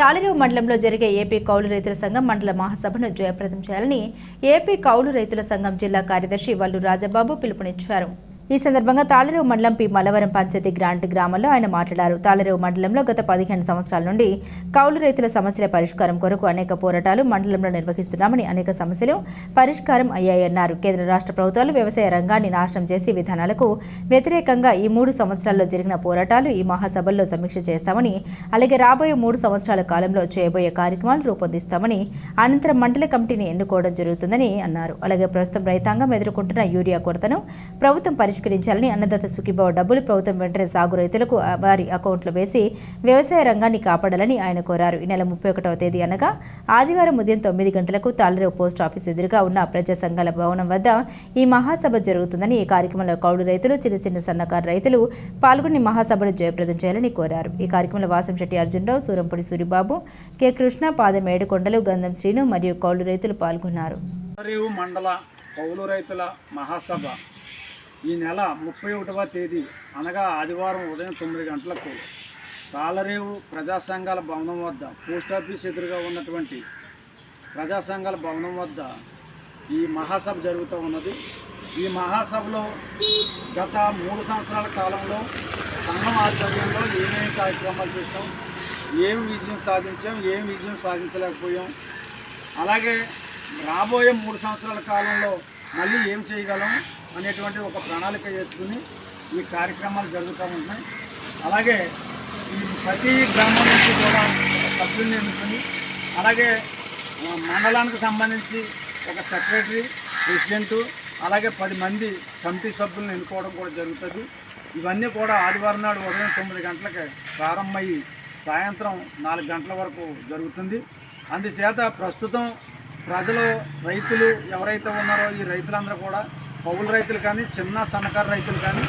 తాళిరేవు మండలంలో జరిగే ఏపీ కౌలు రైతుల సంఘం మండల మహాసభను జయప్రదం చేయాలని ఏపీ కౌలు రైతుల సంఘం జిల్లా కార్యదర్శి వల్లు రాజబాబు పిలుపునిచ్చారు. ఈ సందర్భంగా తాళరేవు మండలం పి. మలవరం పంచాయతీ గ్రాంట్ గ్రామంలో ఆయన మాట్లాడారు. తాళరేవు మండలంలో గత పదిహేను సంవత్సరాల నుండి కౌలు రైతుల సమస్యల పరిష్కారం కొరకు అనేక పోరాటాలు మండలంలో నిర్వహిస్తున్నామని అనేక సమస్యలు పరిష్కారం అయ్యాయన్నారు. కేంద్ర రాష్ట్ర ప్రభుత్వాలు వ్యవసాయ రంగాన్ని నాశనం చేసి విధానాలకు వ్యతిరేకంగా ఈ మూడు సంవత్సరాల్లో జరిగిన పోరాటాలు ఈ మహాసభల్లో సమీక్ష చేస్తామని అలాగే రాబోయే మూడు సంవత్సరాల కాలంలో చేయబోయే కార్యక్రమాలు రూపొందిస్తామని అనంతరం మండల కమిటీని ఎన్నుకోవడం జరుగుతుందని అన్నారు. అలాగే ప్రస్తుతం రైతాంగం ఎదుర్కొంటున్న యూరియా కొరతను ప్రభుత్వం పరిష్కరించాలని అన్నదాత సుఖీభావ డబ్బులు ప్రభుత్వం వెంటనే సాగు రైతులకు వారి అకౌంట్లో వేసి వ్యవసాయ రంగాన్ని కాపాడాలని ఆయన కోరారు. ఈ నెల ముప్పై ఒకటవ తేదీ అనగా ఆదివారం ఉదయం తొమ్మిది గంటలకు తాళరేవు పోస్ట్ ఆఫీస్ ఎదురుగా ఉన్న ప్రజా సంఘాల భవనం వద్ద ఈ మహాసభ జరుగుతుందని ఈ కార్యక్రమంలో కౌలు రైతులు చిన్న చిన్న సన్నకారు రైతులు పాల్గొని మహాసభను జయప్రదం చేయాలని కోరారు. ఈ కార్యక్రమంలో వాసంశెట్టి అర్జునరావు సూరంపూడి సూరిబాబు కె కృష్ణ పాదం ఏడుకొండలు గంధం శ్రీను మరియు కౌలు రైతులు పాల్గొన్నారు. మండల కౌలు రైతుల మహాసభ ఈ నెల ముప్పై ఒకటవ తేదీ అనగా ఆదివారం ఉదయం తొమ్మిది గంటలకు తాళరేవు ప్రజా సంఘాల భవనం వద్ద పోస్ట్ ఆఫీస్ ఎదురుగా ఉన్నటువంటి ప్రజా సంఘాల భవనం వద్ద ఈ మహాసభ జరుగుతూ ఉన్నది. ఈ మహాసభలో గత మూడు సంవత్సరాల కాలంలో సంఘం ఆధ్వర్యంలో ఏమేమి కార్యక్రమాలు చేస్తాం ఏమి విజయం సాధించాం ఏమి విజయం సాధించలేకపోయాం. అలాగే రాబోయే మూడు సంవత్సరాల కాలంలో మళ్ళీ ఏం చేయగలం అనేటువంటి ఒక ప్రణాళిక చేసుకుని ఈ కార్యక్రమాలు జరుగుతూ ఉంటాయి అలాగే ఈ ప్రతి గ్రామం నుంచి కూడా సభ్యుల్ని ఎన్నుకొని అలాగే మండలానికి సంబంధించి ఒక సెక్రటరీ ప్రెసిడెంటు అలాగే పది మంది కమిటీ సభ్యులను ఎన్నుకోవడం కూడా జరుగుతుంది. ఇవన్నీ కూడా ఆదివారం నాడు ఉదయం తొమ్మిది గంటలకి ప్రారంభమయ్యి సాయంత్రం నాలుగు గంటల వరకు జరుగుతుంది. అందుచేత ప్రస్తుతం ప్రజలు రైతులు ఎవరైతే ఉన్నారో ఈ రైతులందరూ కూడా కౌలు రైతులు కానీ చిన్న సన్నకారు రైతులు కానీ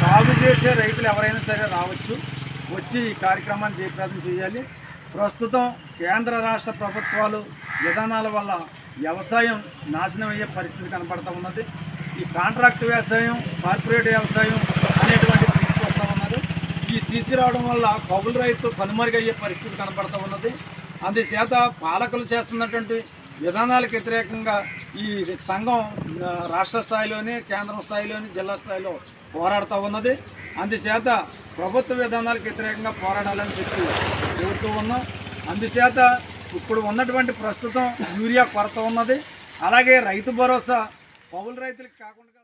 సాగు చేసే రైతులు ఎవరైనా సరే రావచ్చు. వచ్చి ఈ కార్యక్రమాన్ని జయప్రదం చేయాలి. ప్రస్తుతం కేంద్ర రాష్ట్ర ప్రభుత్వాలు విధానాల వల్ల వ్యవసాయం నాశనం అయ్యే పరిస్థితి కనపడుతూ ఉన్నది. ఈ కాంట్రాక్ట్ వ్యవసాయం కార్పొరేట్ వ్యవసాయం అనేటువంటి తీసుకొస్తూ ఉన్నారు. ఈ తీసుకురావడం వల్ల కౌలు రైతు కనుమరుగయ్యే పరిస్థితి కనపడుతూ ఉన్నది. అందుచేత పాలకులు చేస్తున్నటువంటి విధానాలకు వ్యతిరేకంగా ఈ సంఘం రాష్ట్ర స్థాయిలోని కేంద్రం స్థాయిలోని జిల్లా స్థాయిలో పోరాడుతూ ఉన్నది. అందుచేత ప్రభుత్వ విధానాలకు వ్యతిరేకంగా పోరాడాలని చెప్పి చెబుతూ ఉన్నాం. అందుచేత ఇప్పుడు ఉన్నటువంటి ప్రస్తుతం యూరియా కొరత ఉన్నది. అలాగే రైతు భరోసా పౌలు రైతులకు కాకుండా